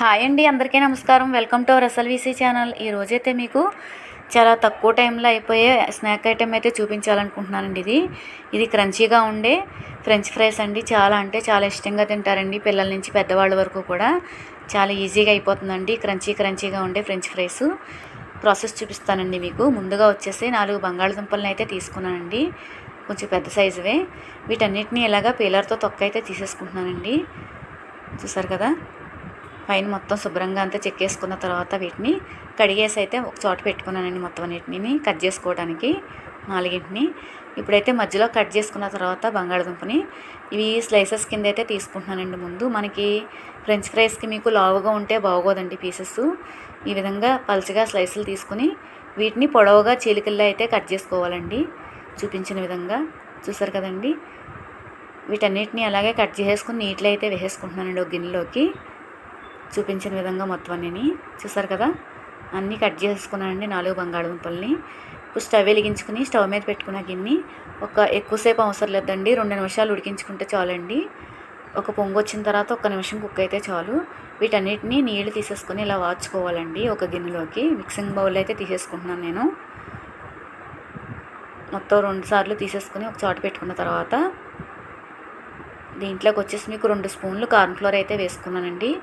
Hi అండి అందరికీ నమస్కారం. Welcome to our SLVC channel. ఈ రోజైతే మీకు చాలా తక్కువ టైంలో అయిపోయే స్నాక్ ఐటెం అయితే చూపించాలనుకుంటున్నానండి ఇది. ఇది క్రంచీగా ఉండే ఫ్రెంచ్ ఫ్రైస్ అండి. చాలా అంటే చాలా ఇష్టంగా తింటారండి పిల్లల నుంచి పెద్దవాళ్ళ వరకు కూడా. చాలా ఈజీగా అయిపోతుందండి. క్రంచీ క్రంచీగా ఉండే ఫ్రెంచ్ ఫ్రైస్. ప్రాసెస్ చూపిస్తానండి మీకు. ముందుగా వచ్చేసి నాలుగు బంగాళదుంపలను అయితే తీసుకున్నానండి. కొంచెం పెద్ద సైజువే. వీటన్నిటిని ఇలాగా పీలర్తో తొక్క అయితే తీసేసుకుంటున్నానండి. చూసారు కదా? పైన మొత్తం శుభ్రంగా అంతా చెక్కేసుకున్న తర్వాత వీటిని కడిగేసి అయితే ఒక చోట పెట్టుకున్నానండి మొత్తం అన్నిటిని కట్ చేసుకోవడానికి నాలుగింటిని. ఇప్పుడైతే మధ్యలో కట్ చేసుకున్న తర్వాత బంగాళదుంపని ఇవి స్లైసెస్ కింద అయితే తీసుకుంటున్నానండి ముందు. మనకి ఫ్రెంచ్ ఫ్రైస్కి మీకు లావుగా ఉంటే బాగోదండి పీసెస్. ఈ విధంగా పల్చగా స్లైసులు తీసుకుని వీటిని పొడవుగా చీలికల్లో అయితే కట్ చేసుకోవాలండి. చూపించిన విధంగా. చూసారు కదండి? వీటన్నిటిని అలాగే కట్ చేసుకుని నీటిలో అయితే వేసేసుకుంటున్నానండి ఒక గిన్నెలోకి. చూపించిన విధంగా మొత్తం అన్నీ చూసారు కదా? అన్నీ కట్ చేసుకున్నానండి నాలుగు బంగాళదుంపల్ని. ఇప్పుడు స్టవ్ వెలిగించుకుని స్టవ్ మీద పెట్టుకున్న గిన్నె ఒక ఎక్కువసేపు అవసరం లేదండి. రెండు నిమిషాలు ఉడికించుకుంటే చాలండి. ఒక పొంగు వచ్చిన తర్వాత ఒక నిమిషం కుక్ అయితే చాలు. వీటన్నిటిని నీళ్ళు తీసేసుకొని ఇలా వాచుకోవాలండి ఒక గిన్నెలోకి. మిక్సింగ్ బౌల్ అయితే తీసేసుకుంటున్నాను నేను. మొత్తం రెండు సార్లు తీసేసుకొని ఒక చాటు పెట్టుకున్న తర్వాత దీంట్లోకి వచ్చేసి మీకు రెండు స్పూన్లు కార్న్ఫ్లోర్ అయితే వేసుకున్నానండి.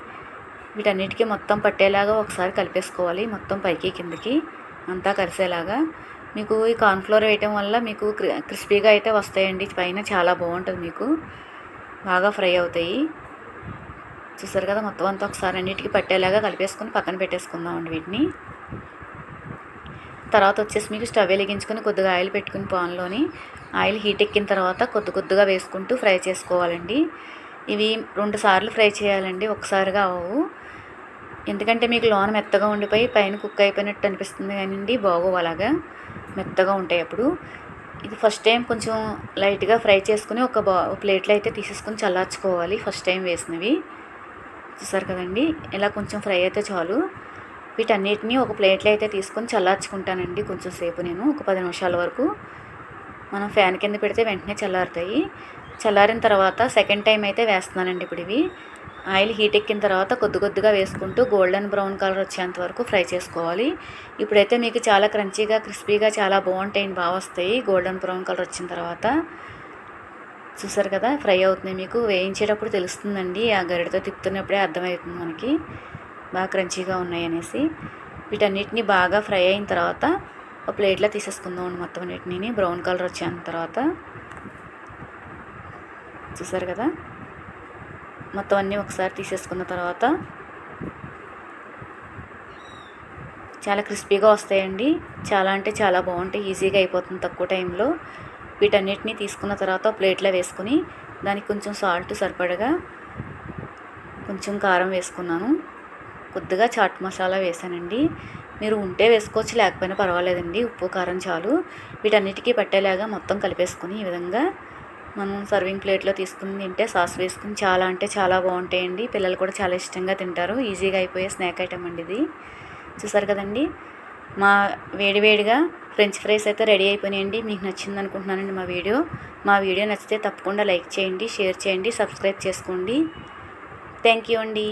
వీటన్నిటికీ మొత్తం పట్టేలాగా ఒకసారి కలిపేసుకోవాలి మొత్తం పైకి కిందకి అంతా కలిసేలాగా. మీకు ఈ కార్న్ఫ్లోర్ వేయటం వల్ల మీకు క్రిస్పీగా అయితే వస్తాయండి. పైన చాలా బాగుంటుంది మీకు. బాగా ఫ్రై అవుతాయి. చూసారు కదా మొత్తం అంతా ఒకసారి అన్నిటికీ పట్టేలాగా కలిపేసుకొని పక్కన పెట్టేసుకుందామండి వీటిని. తర్వాత వచ్చేసి మీకు స్టవ్ వెలిగించుకొని కొద్దిగా ఆయిల్ పెట్టుకుని పాన్లోని ఆయిల్ హీట్ ఎక్కిన తర్వాత కొద్ది కొద్దిగా వేసుకుంటూ ఫ్రై చేసుకోవాలండి. ఇవి రెండు సార్లు ఫ్రై చేయాలండి ఒకసారిగా అవ్వవు. ఎందుకంటే మీకు లోన మెత్తగా ఉండిపోయి పైన కుక్ అయిపోయినట్టు అనిపిస్తుంది కానీ బాగోవు అలాగా. మెత్తగా ఉంటాయి అప్పుడు. ఇది ఫస్ట్ టైం కొంచెం లైట్గా ఫ్రై చేసుకుని ఒక బా ప్లేట్లో అయితే తీసేసుకుని చల్లార్చుకోవాలి ఫస్ట్ టైం వేసినవి. చూసారు కదండి ఇలా కొంచెం ఫ్రై అయితే చాలు. వీటన్నిటిని ఒక ప్లేట్లో అయితే తీసుకొని చల్లార్చుకుంటానండి కొంచెం సేపు నేను ఒక పది నిమిషాల వరకు. మనం ఫ్యాన్ కింద పెడితే వెంటనే చల్లారుతాయి. చల్లారిన తర్వాత సెకండ్ టైం అయితే వేస్తున్నానండి ఇప్పుడు ఇవి. ఆయిల్ హీట్ ఎక్కిన తర్వాత కొద్ది కొద్దిగా వేసుకుంటూ గోల్డెన్ బ్రౌన్ కలర్ వచ్చేంత వరకు ఫ్రై చేసుకోవాలి. ఇప్పుడైతే మీకు చాలా క్రంచీగా క్రిస్పీగా చాలా బాగుంటాయి బాగా వస్తాయి. గోల్డెన్ బ్రౌన్ కలర్ వచ్చిన తర్వాత. చూసారు కదా ఫ్రై అవుతున్నాయి మీకు. వేయించేటప్పుడు తెలుస్తుందండి. ఆ గరిటతో తిప్పుతున్నప్పుడే అర్థమవుతుంది మనకి. బాగా క్రంచీగా ఉన్నాయి అనేసి. వీటన్నిటిని బాగా ఫ్రై అయిన తర్వాత ఒక ప్లేట్లో తీసేసుకుందాం మొత్తం అన్నిటిని. బ్రౌన్ కలర్ వచ్చేంత తర్వాత. చూసారు కదా? మొత్తం అన్నీ ఒకసారి తీసేసుకున్న తర్వాత చాలా క్రిస్పీగా వస్తాయండి. చాలా అంటే చాలా బాగుంటాయి. ఈజీగా అయిపోతుంది తక్కువ టైంలో. వీటన్నిటిని తీసుకున్న తర్వాత ప్లేట్లో వేసుకుని దానికి కొంచెం సాల్ట్ సరిపడగా కొంచెం కారం వేసుకున్నాను. కొద్దిగా చాట్ మసాలా వేసానండి. మీరు ఉంటే వేసుకోవచ్చు లేకపోయినా పర్వాలేదండి. ఉప్పు కారం చాలు. వీటన్నిటికీ పట్టేలాగా మొత్తం కలిపేసుకుని ఈ విధంగా మనం సర్వింగ్ ప్లేట్లో తీసుకుని తింటే సాస్ వేసుకుని చాలా అంటే చాలా బాగుంటాయండి. పిల్లలు కూడా చాలా ఇష్టంగా తింటారు. ఈజీగా అయిపోయే స్నాక్ ఐటమ్ అండి ఇది. చూసారు కదండి? మా వేడివేడిగా ఫ్రెంచ్ ఫ్రైస్ అయితే రెడీ అయిపోయినాయండి. మీకు నచ్చింది అనుకుంటున్నానండి మా వీడియో. మా వీడియో నచ్చితే తప్పకుండా లైక్ చేయండి షేర్ చేయండి సబ్స్క్రైబ్ చేసుకోండి. థ్యాంక్ యూ అండి.